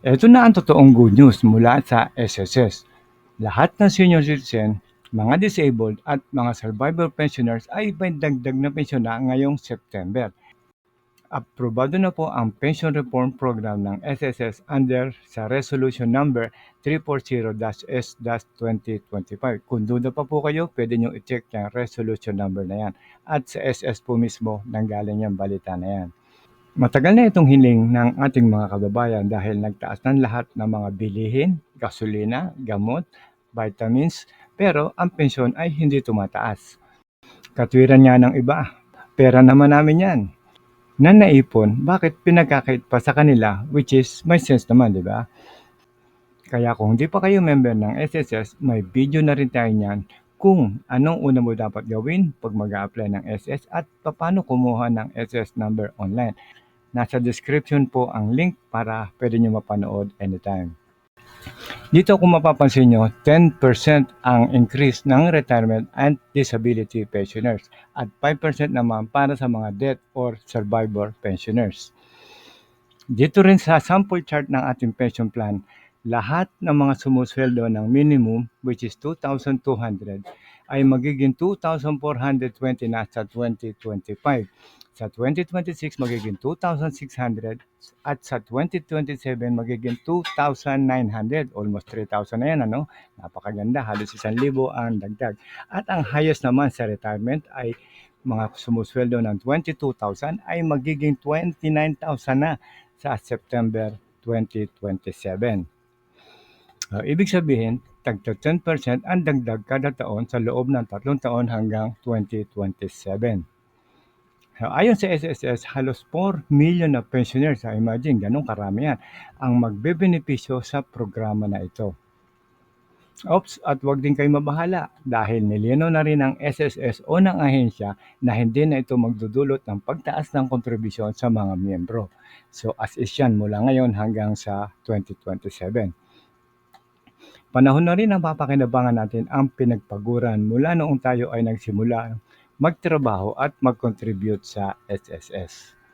Ito na ang totoong good news mula sa SSS. Lahat ng senior citizen, mga disabled at mga survivor pensioners ay may dagdag na pensyon na ngayong September. Aprobado na po ang Pension Reform Program ng SSS under sa Resolution Number 340-S-2025. Kung duda pa po kayo, pwede nyo i-check yung resolution number na yan. At sa SS po mismo, nanggaling yung balita na yan. Matagal na itong hiling ng ating mga kababayan dahil nagtaas ng lahat ng mga bilihin, gasolina, gamot, vitamins, pero ang pensyon ay hindi tumataas. Katwiran nga ng iba, pera naman namin yan. Na naipon, bakit pinagkakait pa sa kanila, which is may sense naman, di ba? Kaya kung hindi pa kayo member ng SSS, may video na rin tayo niyan kung anong una mo dapat gawin pag mag apply ng SS at paano kumuha ng SS number online. Nasa description po ang link para pwede nyo mapanood anytime. Dito kung mapapansin nyo, 10% ang increase ng retirement and disability pensioners at 5% naman para sa mga death or survivor pensioners. Dito rin sa sample chart ng ating pension plan, lahat ng mga sumusweldo ng minimum which is 2,200 ay magiging 2,420 na sa 2025. Sa 2026 magiging 2,600 at sa 2027 magiging 2,900. Almost 3,000 na yan, ano? Napakaganda, halos 1,000 ang dagdag. At ang highest naman sa retirement ay mga sumusweldo ng 22,000 ay magiging 29,000 na sa September 2027. Uh, ibig sabihin, tagta 10% ang dagdag kada taon sa loob ng tatlong taon hanggang 2027. Ayon sa SSS, halos 4 million na pensioners, ah, imagine, ganun karami yan, ang magbebenepisyo sa programa na ito. Oops, at wag din kayo mabahala dahil nilino na rin ng SSS o ng ahensya na hindi na ito magdudulot ng pagtaas ng kontribusyon sa mga miyembro. So as is yan mula ngayon hanggang sa 2027. Panahon na rin ang papakinabangan natin ang pinagpaguran mula noong tayo ay nagsimula magtrabaho at mag-contribute sa SSS.